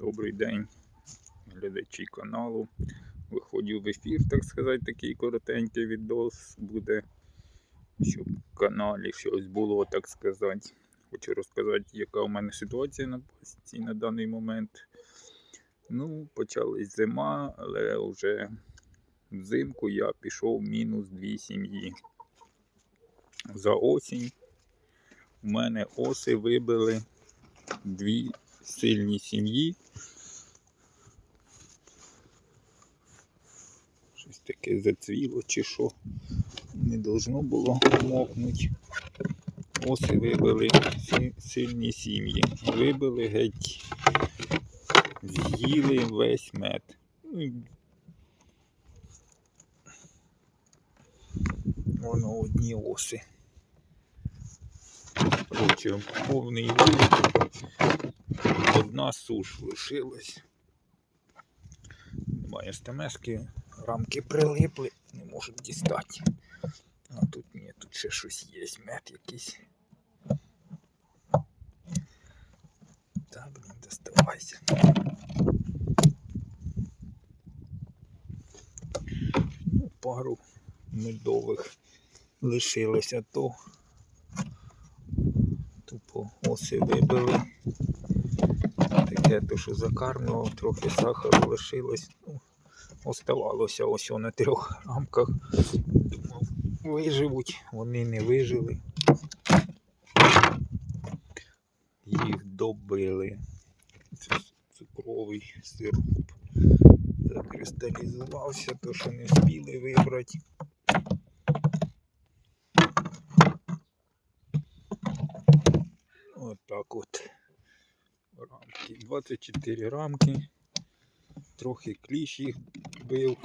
Добрий день, глядачі каналу. Виходжу в ефір, так сказати, такий коротенький відос буде, щоб в каналі щось було, так сказати. Хочу розказати, яка у мене ситуація на пасіці на даний момент. Ну, почалась зима, але вже взимку я пішов мінус дві сім'ї. За осінь у мене оси вибили дві сильні сім'ї. Щось таке зацвіло чи що. Не должно було мокнути. Оси вибили си- сильні сім'ї. Вибили геть. З'їли весь мед. Ну, і Воно одні оси. Короче, повний вилік. Одна суш лишилась. Немає стемески, рамки прилипли, не можу дістати. А тут ні, тут ще щось є, мед якийсь. Так, блін, доставайся. Ну, пару медових лишилося, то тупо оси вибили. Таке, то що закармлював, трохи сахару лишилось. Ну, оставалося ось на трьох рамках. Думав, виживуть, вони не вижили. Їх добили. Це цукровий сироп. Закристалізувався, то що не встигли вибрати. От так от. Рамки. 24 рамки. Трохи кліщ їх бив.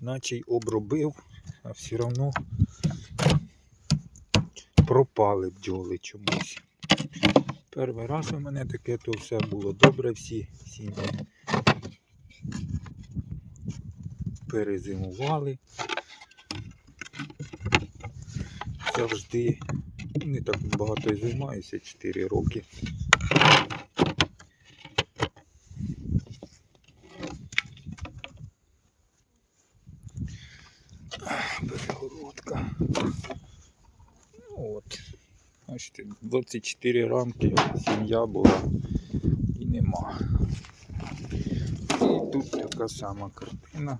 Наче й обробив, а все одно пропали бджоли чомусь. Перший раз у мене таке, то все було добре, всі сім'ї перезимували. Завжди не так багато і займаюся 4 роки. Перегородка. Ну От. Бачите, 24 рамки сім'я була і нема. І тут така сама картина.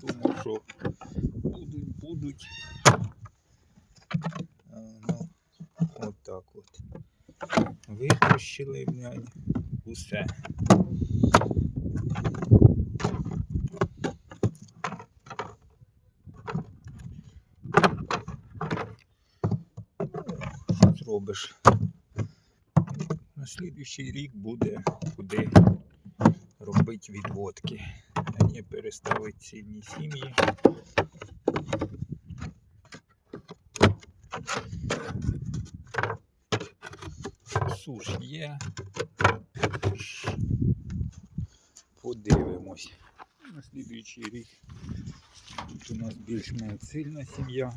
Думав, що будуть, будуть. А, ну, от Витрощили, блядь, усе. Зробиш? На слідуючий рік буде куди робити відводки. А не переставити цільні сім'ї. Суш є. Подивимось. На слідуючий рік тут у нас більш-менш сильна сім'я.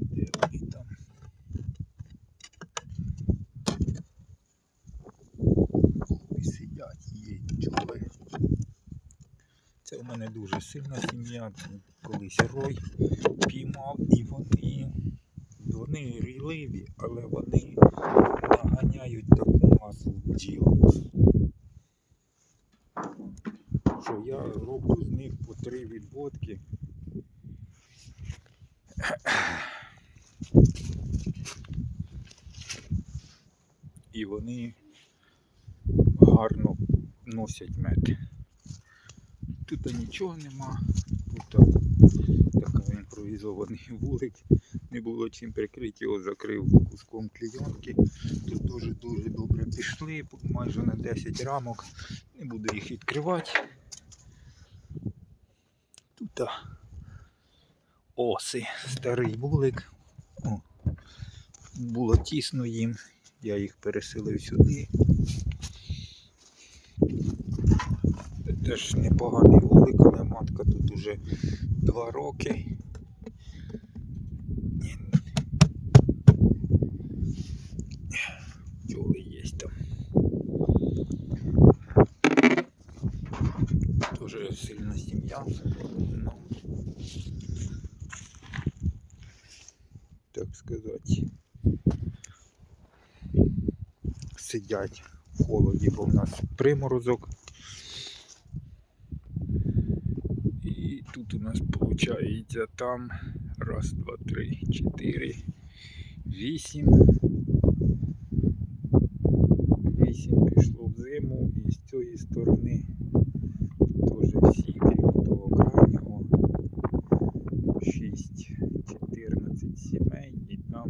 Де вони там? І сидять, є бджоли. Це у мене дуже сильна сім'я. Колись рой піймав і вони, вони рійливі, але вони наганяють таку масу бджіл. Що я роблю з них по три відводки. І вони гарно носять мед. Тут нічого нема, тут Така імпровізований вулик. Не було чим прикрити, його закрив куском клейонки. Тут дуже-дуже добре пішли, майже на 10 рамок. Не буду їх відкривати. Тут оси, старий вулик. О, було тісно їм. Я їх переселив сюди. Теж непоганий вулик, але матка тут уже два роки. Пчоли є там. Тоже сильна сім'я. Так сказати. Сидять в холоді, бо в нас приморозок. І тут у нас виходить там раз, два, три, чотири, вісім. Вісім пішло в зиму і з цієї сторони теж всі, крім того крайнього. 6, 14 сімей і там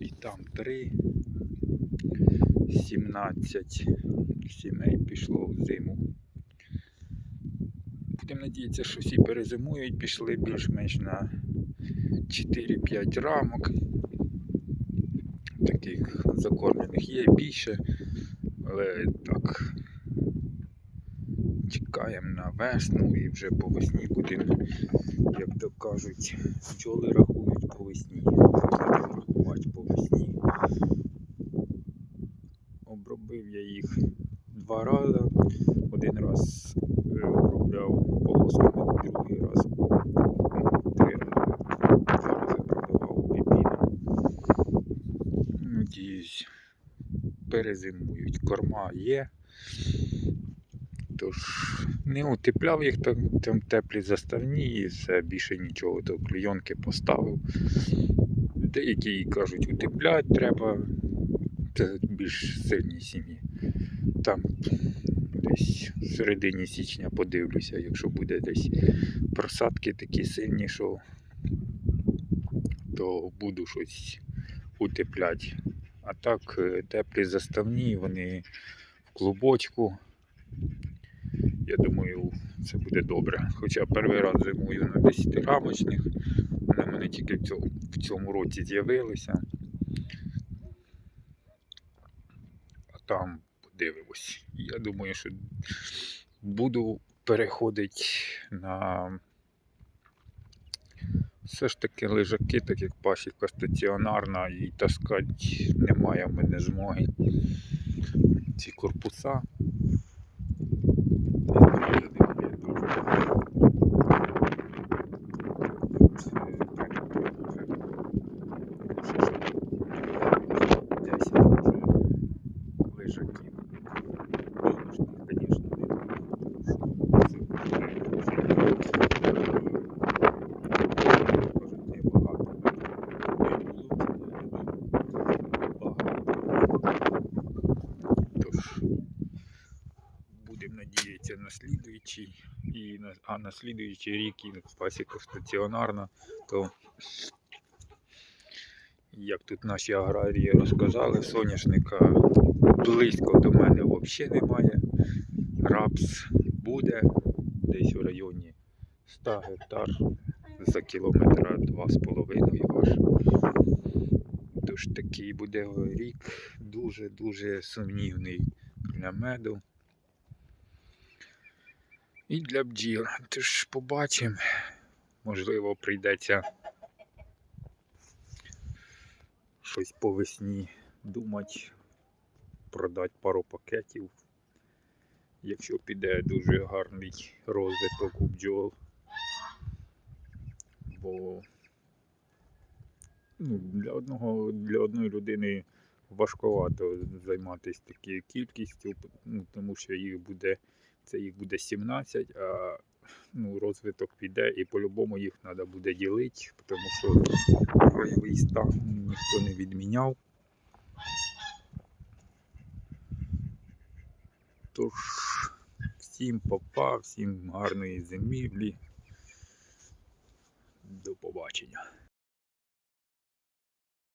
і там 3, 17 сімей пішло в зиму. Будемо надіятися, що всі перезимують, пішли більш-менш на 4-5 рамок. Таких закормлених є більше, але так. Чекаємо на весну і вже по весні будемо, як то кажуть, бджоли рахують по весні. Рахувати по весні. Обробив я їх два рази. Один раз перезимують. Корма є. Тож не утепляв їх там, там теплі заставні і все, більше нічого. То клейонки поставив. Деякі кажуть, утепляти треба. Це більш сильні сім'ї. Там десь в середині січня подивлюся, якщо буде десь просадки такі сильні, що то буду щось утепляти. А так, е, теплі заставні, вони в клубочку. Я думаю, це буде добре. Хоча перший раз зимую на 10 рамочних, вони мене тільки в цьому, в цьому році з'явилися. А там подивимось. Я думаю, що буду переходити на все ж таки лежаки, так як пасіка стаціонарна її таскати немає в мене змоги. Ці корпуса. лежаків. Звісно, Тож, будемо надіятися на слідуючий, і а на слідуючий рік і пасіка стаціонарна, то як тут наші аграрії розказали, соняшника близько до мене взагалі немає. Рапс буде десь у районі 100 гектар за кілометра 2,5 аж. Тож такий буде рік дуже-дуже сумнівний для меду. І для бджіл. Тож побачимо. Можливо, прийдеться щось по весні думати, продати пару пакетів. Якщо піде дуже гарний розвиток у бджол. Бо ну, для, одного, для одної людини важковато займатися такою кількістю, ну, тому що їх буде, це їх буде 17, а ну, розвиток піде і по-любому їх треба буде ділити, тому що бойовий стан ніхто не відміняв. Тож, Всім попа, всім гарної зимівлі. До побачення.